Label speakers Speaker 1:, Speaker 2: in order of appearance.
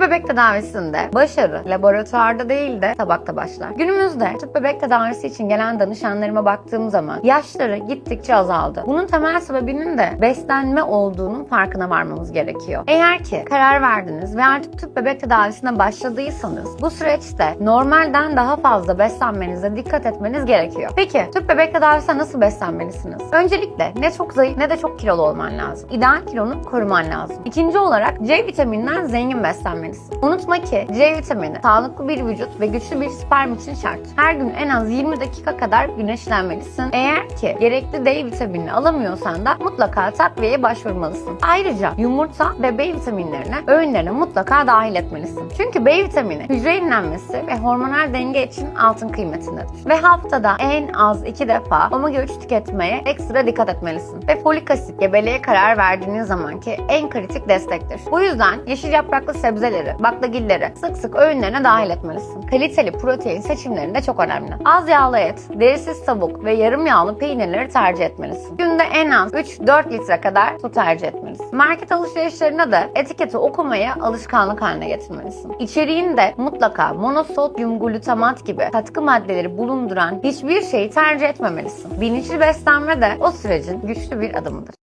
Speaker 1: Bebek tedavisinde başarı laboratuvarda değil de tabakta başlar. Günümüzde tüp bebek tedavisi için gelen danışanlarıma baktığım zaman yaşları gittikçe azaldı. Bunun temel sebebinin de beslenme olduğunun farkına varmamız gerekiyor. Eğer ki karar verdiniz ve artık tüp bebek tedavisine başladıysanız bu süreçte normalden daha fazla beslenmenize dikkat etmeniz gerekiyor. Peki tüp bebek tedavisinde nasıl beslenmelisiniz? Öncelikle ne çok zayıf ne de çok kilolu olman lazım. İdeal kilonu koruman lazım. İkinci olarak C vitamininden zengin beslenmelisin. Unutma ki C vitamini sağlıklı bir vücut ve güçlü bir sperm için şart. Her gün en az 20 dakika kadar güneşlenmelisin. Eğer ki gerekli D vitaminini alamıyorsan da mutlaka takviyeye başvurmalısın. Ayrıca yumurta ve B vitaminlerini öğünlerine mutlaka dahil etmelisin. Çünkü B vitamini hücre yenilenmesi ve hormonal denge için altın kıymetindedir. Ve haftada en az 2 defa omega 3 tüketmeye ekstra dikkat etmelisin. Ve folik asit gebeliğe karar verdiğiniz zamanki en kritik destektir. Bu yüzden yeşil yapraklı sebzeleri, baklagilleri sık sık öğünlerine dahil etmelisin. Kaliteli protein seçimlerinde çok önemli. Az yağlı et, derisiz tavuk ve yarım yağlı peynirleri tercih etmelisin. Günde en az 3-4 litre kadar su tercih etmelisin. Market alışverişlerine de etiketi okumaya alışkanlık haline getirmelisin. İçeriğinde mutlaka monosodyum glutamat gibi katkı maddeleri bulunduran hiçbir şeyi tercih etmemelisin. Bilinçli beslenme de o sürecin güçlü bir adımıdır.